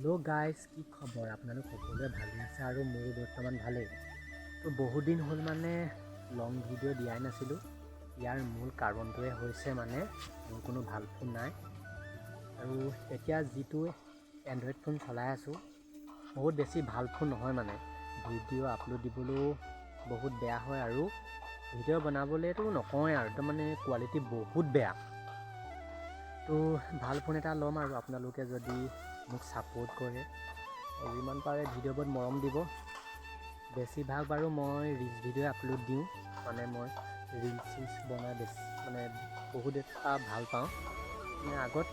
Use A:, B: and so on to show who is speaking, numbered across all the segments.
A: Hello' guys কি খবৰ? আপোনালোক সকলোৱে ভালে আছে আৰু মোৰো বৰ্তমান ভালেই। তো বহুত দিন হ'ল মানে লং ভিডিঅ' দিয়াই নাছিলোঁ। ইয়াৰ মূল কাৰণটোৱে হৈছে মানে মোৰ কোনো ভাল ফোন নাই। আৰু এতিয়া যিটো এণ্ড্ৰইড ফোন চলাই আছোঁ বহুত বেছি ভাল ফোন নহয় মানে। ভিডিঅ' আপলোড দিবলৈও বহুত বেয়া হয় আৰু ভিডিঅ' বনাবলৈতো নকওঁৱেই আৰু একদম মানে কোৱালিটি বহুত বেয়া। তো ভালো ফোন এটা ল'ম আৰু আপোনালোকে যদি মোক ছাপোৰ্ট কৰে। যিমান পাৰে ভিডিঅ'বোৰত মৰম দিব। বেছিভাগ বাৰু মই ৰিলচ ভিডিঅ' আপলোড দিওঁ। মানে মই ৰিলচ চিলচ বনাই বেছি মানে বহুত এটা ভালো পাওঁ। মানে আগত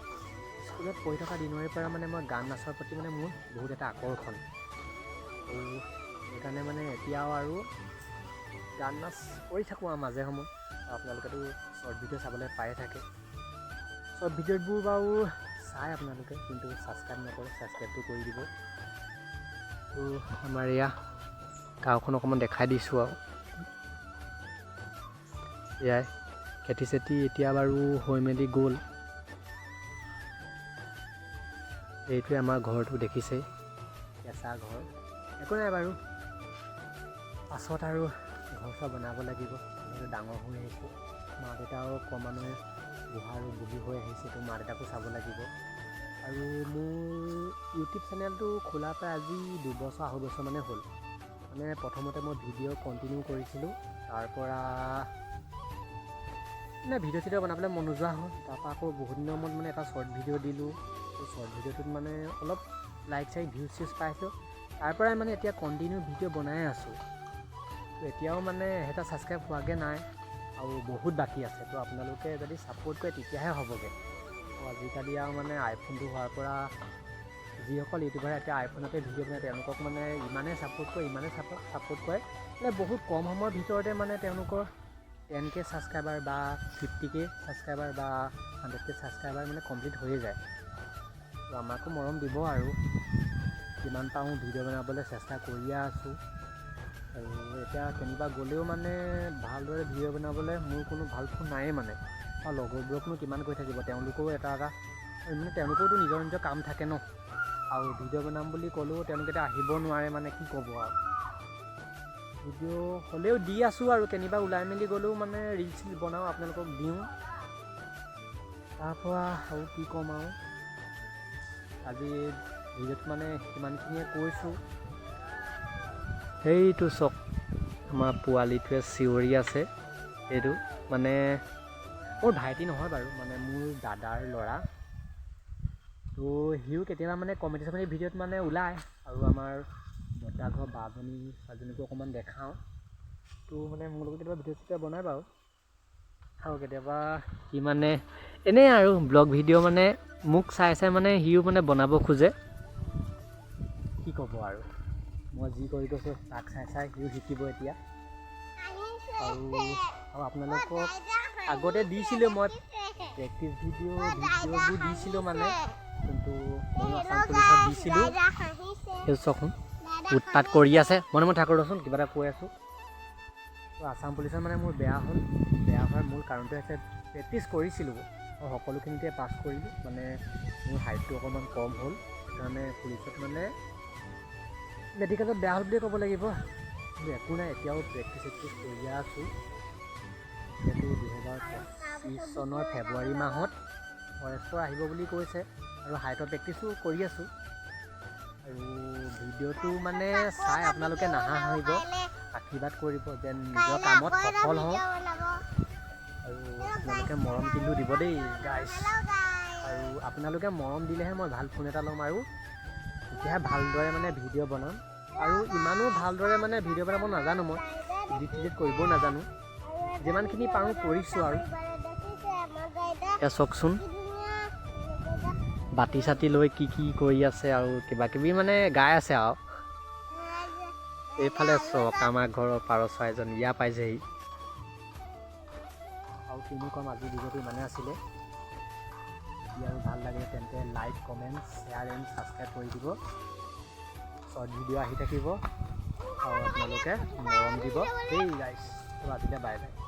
A: স্কুলত পঢ়ি থকা দিনৰে পৰা মানে মই গান নাচৰ প্ৰতি মানে মোৰ বহুত এটা আকৰ্ষণ। আৰু সেইকাৰণে মানে এতিয়াও আৰু গান নাচ কৰি থাকোঁ আৰু মাজে সময়ে। আপোনালোকেতো শ্বৰ্ট ভিডিঅ' চাবলৈ পায়ে থাকে। ভিডিঅ'বোৰ বাৰু চাই আপোনালোকে কিন্তু ছাবস্ক্ৰাইব নকৰে ছাবস্ক্ৰাইবটো কৰি দিব। তো আমাৰ এয়া গাঁওখন অকণমান দেখাই দিছোঁ আৰু। এয়াই খেতি চেতি এতিয়া বাৰু হৈ মেলি গ'ল। এইটোৱে আমাৰ ঘৰটো দেখিছেই কেঁচা ঘৰ। একো নাই বাৰু। পাছত আৰু ঘৰ চৰ বনাব লাগিব। ডাঙৰ হৈ আহিছোঁ। মা দেউতাও ক্ৰমান্বয়ে বুঢ়া আৰু বুঢ়ী হৈ আহিছে, তো মা দেউতাকো চাব লাগিব। আৰু মোৰ ইউটিউব চেনেলটো খোলাৰ পৰা আজি দুবছৰ, আঢ়ৈ বছৰ মানে হ'ল। মানে প্ৰথমতে মই ভিডিঅ' কণ্টিনিউ কৰিছিলোঁ তাৰপৰা মানে ভিডিঅ' চিডিঅ' বনাবলৈ মন নোযোৱা হ'ল। তাৰপৰা আকৌ বহুত দিনৰ মূৰত মানে এটা শ্বৰ্ট ভিডিঅ' দিলোঁ। ত' শ্বৰ্ট ভিডিঅ'টোত মানে অলপ লাইক চাইক ভিউজ চিউজ পাইছোঁ। তাৰপৰাই মানে এতিয়া কণ্টিনিউ ভিডিঅ' বনাই আছোঁ। এতিয়াও মানে এটা ছাবস্ক্ৰাইব হোৱাগৈ নাই। আৰু বহুত বাকী আছে, তো আপোনালোকে যদি ছাপোৰ্ট কৰে তেতিয়াহে হ'বগৈ। আৰু আজিকালি আৰু মানে আইফোনটো হোৱাৰ পৰা যিসকল ইউটিউবাৰে এতিয়া আইফোনতে ভিডিঅ' বনায় তেওঁলোকক মানে ইমানেই ছাপোৰ্ট কৰে ইমানেই ছাপোৰ্ট কৰে মানে বহুত কম সময়ৰ ভিতৰতে মানে তেওঁলোকৰ টেন কে ছাবস্ক্ৰাইবাৰ বা ফিফটি কে ছাবস্ক্ৰাইবাৰ বা হাণ্ড্ৰেড কে ছাবস্ক্ৰাইবাৰ মানে কমপ্লিট হৈয়ে যায়। তো আমাকো মৰম দিব আৰু। যিমান পাৰোঁ ভিডিঅ' বনাবলৈ চেষ্টা কৰিয়ে আছোঁ। আৰু এতিয়া কেনিবা গ'লেও মানে ভালদৰে ভিডিঅ' বনাবলৈ মোৰ কোনো ভালো ফোন নায়েই মানে। আৰু লগৰবোৰকনো কিমান কৈ থাকিব? তেওঁলোকেও এটা এটা মানে তেওঁলোকৰতো নিজৰ নিজৰ কাম থাকে ন। আৰু ভিডিঅ' বনাম বুলি ক'লেও তেওঁলোকে এতিয়া আহিব নোৱাৰে মানে কি ক'ব আৰু। ভিডিঅ' হ'লেও দি আছোঁ আৰু, কেনিবা ওলাই মেলি গ'লেও মানে ৰিলচ চিল বনাওঁ, আপোনালোকক দিওঁ। তাৰপৰা আৰু কি ক'ম আৰু। আজি ভিডিঅ'ত মানে সিমানখিনিয়ে কৈছোঁ। সেইটো চক। আমাৰ পোৱালিটোৱে চিঞৰি আছে। এইটো মানে মোৰ ভাইটি নহয় বাৰু মানে মোৰ দাদাৰ ল'ৰা। তো সিও কেতিয়াবা মানে কমেডি চমেডি ভিডিঅ'ত মানে ওলায় আৰু আমাৰ বৰ্তা ঘৰৰ বাজনী ছোৱালীজনীকো অকণমান দেখাওঁ। তো মানে মোৰ লগত কেতিয়াবা ভিডিঅ' চিডিঅ' বনাই বাৰু। আৰু কেতিয়াবা সি মানে এনেই আৰু ব্লগ ভিডিঅ' মানে মোক চাই চাই মানে সিও মানে বনাব খোজে। কি ক'ব আৰু? মই যি কৰি গৈছোঁ, তাক চাই চাই সিও শিকিব এতিয়া। আৰু আপোনালোকক আগতে দিছিলোঁ মই প্ৰেক্টিচ ভিডিঅ' ভিডিঅ'বোৰ দিছিলোঁ মানে। কিন্তু মই আছাম পুলিচত দিছিলোঁ। সেই চাওকচোন উৎপাত কৰি আছে। মনে মনে থাকোঁ ৰচোন, কিবা এটা কৈ আছোঁ। তো আছাম পুলিচত মানে মোৰ বেয়া হ'ল। বেয়া হোৱাৰ মূল কাৰণটো হৈছে প্ৰেক্টিচ কৰিছিলোঁ। আৰু সকলোখিনিতে পাছ কৰিলোঁ। মানে মোৰ হাইটটো অকণমান কম হ'ল। সেইকাৰণে পুলিচত মানে মেডিকেলত বেয়া হ'ল বুলিয়ে ক'ব লাগিব। একো নাই, এতিয়াও প্ৰেক্টিচ চেক্টিচ কৰিয়ে আছোঁ। যিহেতু দুহেজাৰ পঁচিছ চনৰ ফেব্ৰুৱাৰী মাহত ফৰেষ্টৰ আহিব বুলি কৈছে। আৰু হাইটৰ প্ৰেক্টিচো কৰি আছোঁ। আৰু ভিডিঅ'টো মানে চাই আপোনালোকে নাহাঁহিব আশীৰ্বাদ কৰিব যেন নিজৰ কামত সফল হওঁ। আৰু আপোনালোকে মৰম কিন্তু দিব দেই গাইছ আৰু আপোনালোকে মৰম দিলেহে মই ভালো ফোন এটা ল'ম আৰু। তেতিয়াহে ভালদৰে মানে ভিডিঅ' বনাম। আৰু ইমানো ভালদৰে মানে ভিডিঅ' বনাব নাজানো মই। এডিট চিডিট কৰিবও নাজানো। যিমানখিনি পাৰোঁ কৰিছোঁ আৰু। এতিয়া চাওকচোন। বাতি চাতি লৈ কি কি কৰি আছে আৰু কিবা কিবি মানে গাই আছে আৰু। এইফালে চক আমাৰ ঘৰৰ পাৰ চৰাইজন, ইয়াৰ পাইছেহি। আৰু কিনো ক'ম, আজি ভিডিঅ'টো ইমানে আছিলে। আৰু ভালো লাগে তেন্তে like comment share and subscribe কৰি দিব। শ্বৰ্ট ভিডিঅ' আহি থাকিব। আৰু আপোনালোকে মৰম দিব। সেই গাইছ আজিলৈ বাই বাই